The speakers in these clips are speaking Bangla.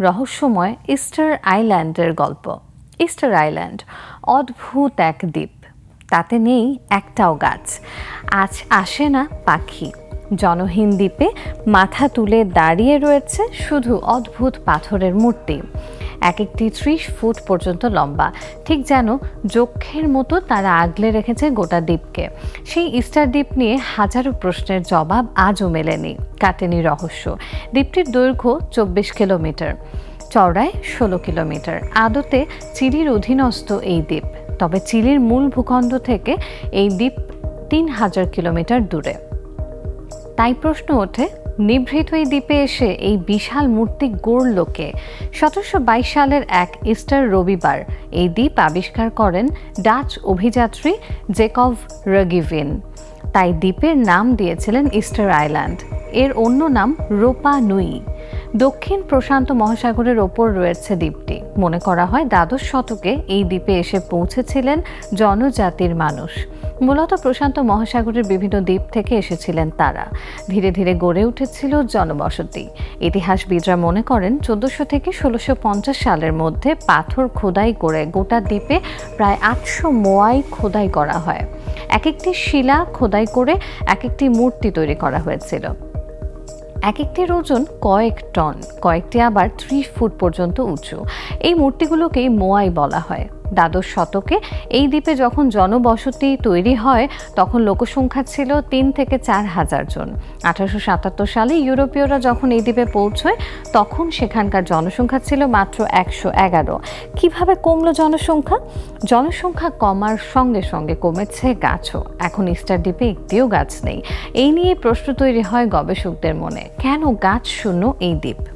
রহস্যময় ইস্টার আইল্যান্ডের গল্প। ইস্টার আইল্যান্ড, অদ্ভুত এক দ্বীপ। তাতে নেই একটাও গাছ। আজ আসে না পাখি। জনহীন দ্বীপে মাথা তুলে দাঁড়িয়ে রয়েছে শুধু অদ্ভুত পাথরের মূর্তি। এক একটি ত্রিশ ফুট পর্যন্ত লম্বা। ঠিক যেন যক্ষের মতো তারা আগলে রেখেছে গোটা দ্বীপকে। সেই ইস্টার দ্বীপ নিয়ে হাজারো প্রশ্নের জবাব আজও মেলেনি। কাটেনি রহস্য। দ্বীপটির দৈর্ঘ্য চব্বিশ কিলোমিটার, চওড়ায় ষোলো কিলোমিটার। আদতে চিলির অধীনস্থ এই দ্বীপ। তবে চিলির মূল ভূখণ্ড থেকে এই দ্বীপ তিন হাজার কিলোমিটার দূরে। তাই প্রশ্ন ওঠে নিভৃত এই দ্বীপে এসে এই বিশাল মূর্তি গড়ল কে? সতেরোশো সালের এক ইস্টার রবিবার এই দ্বীপ আবিষ্কার করেন ডাচ অভিযাত্রী জেকভ রগিভিন। তাই দ্বীপের নাম দিয়েছিলেন ইস্টার আইল্যান্ড। এর অন্য নাম রোপা নুই। দক্ষিণ প্রশান্ত মহাসাগরের ওপর রয়েছে দ্বীপটি। মনে করা হয় দ্বাদশ শতকে এই দ্বীপে এসে পৌঁছেছিলেন জনজাতির মানুষ। মূলত প্রশান্ত মহাসাগরের বিভিন্ন দ্বীপ থেকে এসেছিলেন তারা। ধীরে ধীরে গড়ে উঠেছিল জনবসতি। ইতিহাসবিদরা মনে করেন, চোদ্দশো থেকে ষোলোশো পঞ্চাশ সালের মধ্যে পাথর খোদাই করে গোটা দ্বীপে প্রায় আটশো মোয়াই খোদাই করা হয়। এক একটি শিলা খোদাই করে এক একটি মূর্তি তৈরি করা হয়েছিল। এক একটির ওজন কয়েক টন, কয়েকটি আবার ত্রিশ ফুট পর্যন্ত উঁচু। এই মূর্তিগুলোকেই মোয়াই বলা হয়। দ্বাদশ শতকে। এই দ্বীপে যখন জনবসতি তৈরি হয়, তখন লোকসংখ্যা ছিল তিন থেকে চার হাজার জন। আঠারোশো সাতাত্তর সালে ইউরোপীয়রা যখন এই দ্বীপে পৌঁছয়, তখন সেখানকার জনসংখ্যা ছিল মাত্র একশো এগারো। কীভাবে কমলো জনসংখ্যা? জনসংখ্যা কমার সঙ্গে সঙ্গে কমেছে গাছও। এখন ইস্টার দ্বীপে একটিও গাছ নেই। এই নিয়ে প্রশ্ন তৈরি হয় গবেষকদের মনে। কেন গাছ শূন্য এই দ্বীপ?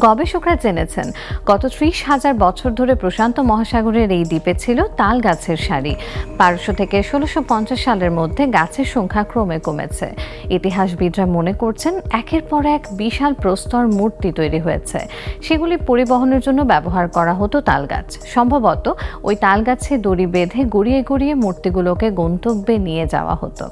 গবেষকরা জেনেছেন, গত ত্রিশ হাজার বছর ধরে প্রশান্ত মহাসাগরের এই দ্বীপে ছিল তাল গাছের সারি। বারোশো থেকে ষোলোশো পঞ্চাশ সালের মধ্যে গাছের সংখ্যা ক্রমে কমেছে। ইতিহাসবিদরা মনে করছেন, একের পর এক বিশাল প্রস্তর মূর্তি তৈরি হয়েছে। সেগুলি পরিবহনের জন্য ব্যবহার করা হতো তাল গাছ সম্ভবত ওই তাল গাছে দড়ি বেঁধে গড়িয়ে গড়িয়ে মূর্তিগুলোকে গন্তব্যে নিয়ে যাওয়া হতো।